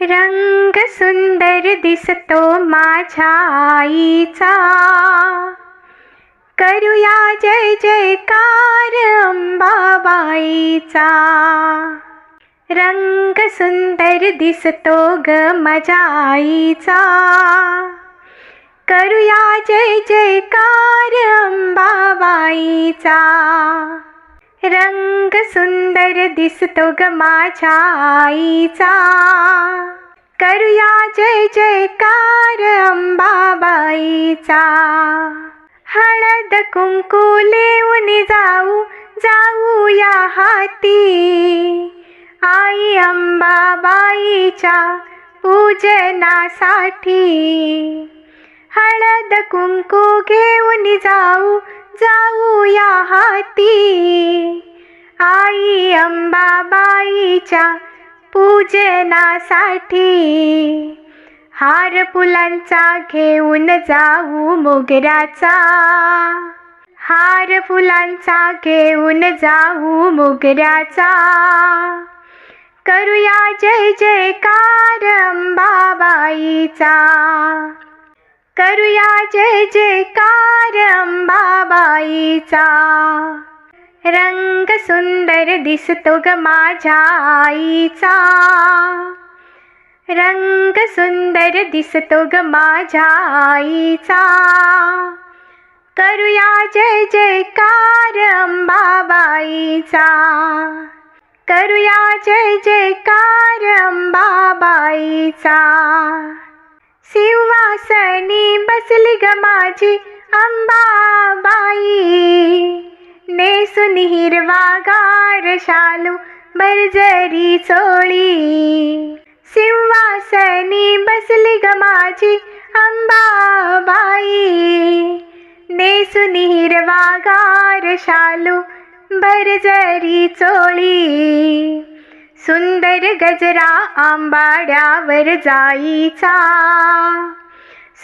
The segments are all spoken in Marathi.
रंग सुंदर दिसतो माझ्या आईचा. करूया जय जयकार अंबाबाईचा. रंग सुंदर दिसतो ग माझ्या आईचा. करूया जय जयकार अंबाबाईचा. रंग सुंदर दिसतो ग माझ्या आईचा करूया जय जयकार अंबाबाईचा. हळद कुंकू लेऊन जाऊ जाऊया हाती. आई अंबाबाईच्या पूजनासाठी. हळद कुंकू घेऊन जाऊ जाऊया हाती. आई अंबाबाईच्या पूजनासाठी हार फुलांचा घेऊन जाऊ मोगऱ्याचा. हार फुलांचा घेऊन जाऊ मोगऱ्याचा. करूया जय जयकार अंबाबाईचा. करूया जय जयकार अंबाबाईचा रंग सुंदर दिसतो ग माझ्या आईचा. रंग सुंदर दिसतो ग माझ्या आईचा. करूया जय जयकार अंबाबाईचा करूया जय जयकार अंबाबाईचा सिंहासनी बसली ग माझी अंबाबाई. नेसून हिरवा गार शालू बरजरी चोळी. सिंहासनी बसली ग माझी अंबाबाई. नेसून हिरवा गार शालू बरजरी चोळी. गजरा आंबाड्यावर जाईचा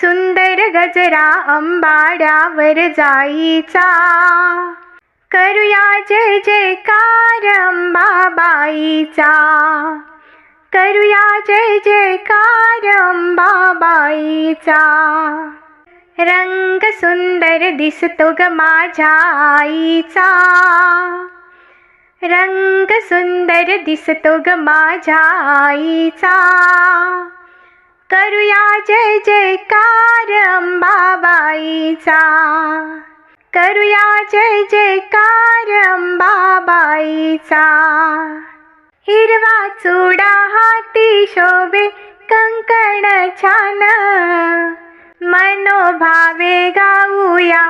सुंदर गजरा आंबाड्यावर जाईचा करूया जय जयकार अंबाबाईचा. करूया जय जयकार अंबाबाईचा. रंग सुंदर दिसतो ग माझ्या आईचा. रंग सुंदर दिसतो ग माझ्या आईचा करूया जय जयकार अंबाबाईचा करूया जय जयकार अंबाबाईचा हिरवा चुडा हाती शोभे कंकण छान. मनोभावे गाऊया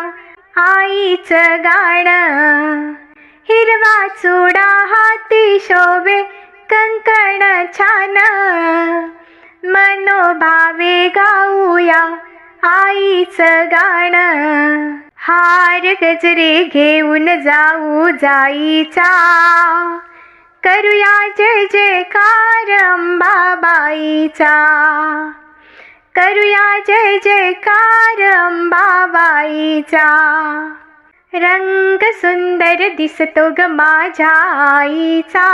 आईचं गाणं. हिरवा चुडा हाती शोभे कंकण छान. मनोभावे गाऊया आईचं गाणं. हार गजरे घेऊन जाऊ जाईचा. करूया जय जयकार अंबाबाईचा. करूया जय जयकार अंबाबाईचा. रंग सुंदर दिसतो ग माझ्या आईचा.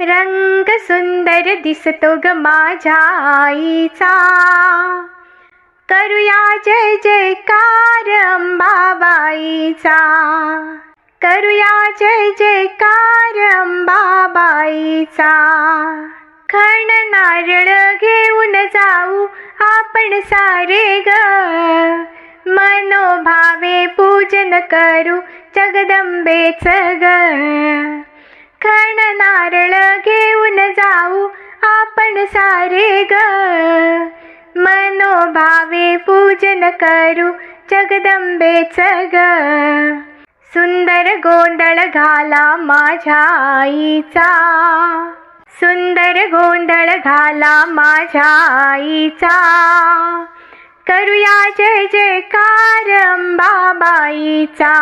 रंग सुंदर दिसतो ग माझ्या आईचा. करूया जय जयकार अंबाबाईचा. करूया जय जयकार अंबाबाईचा. खण नारळ घेऊन जाऊ आपण सारे ग. मनोभावे पूजन करू जगदंबेच ग खण नारळ घेऊन जाऊ आपण सारे ग. मनोभावे पूजन करू जगदंबेच ग सुंदर गोंधळ घाला माझ्या आईचा. सुंदर गोंधळ घाला माझ्या आईचा. करूया जय जयकार अंबाबाईचा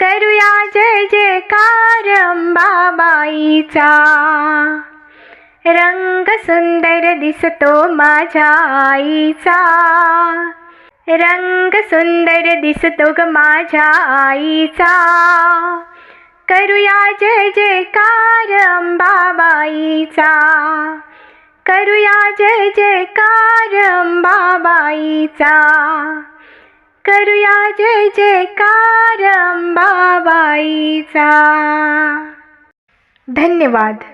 करूया जय जयकार अंबाबाईचा रंग सुंदर दिसतो माझ्या आईचा. रंग सुंदर दिसतो ग माझ्या आईचा. करूया जय जयकार अंबाबाईचा करूया जय जयकार अंबाबाईचा करूया जय जयकार अंबाबाईचा धन्यवाद.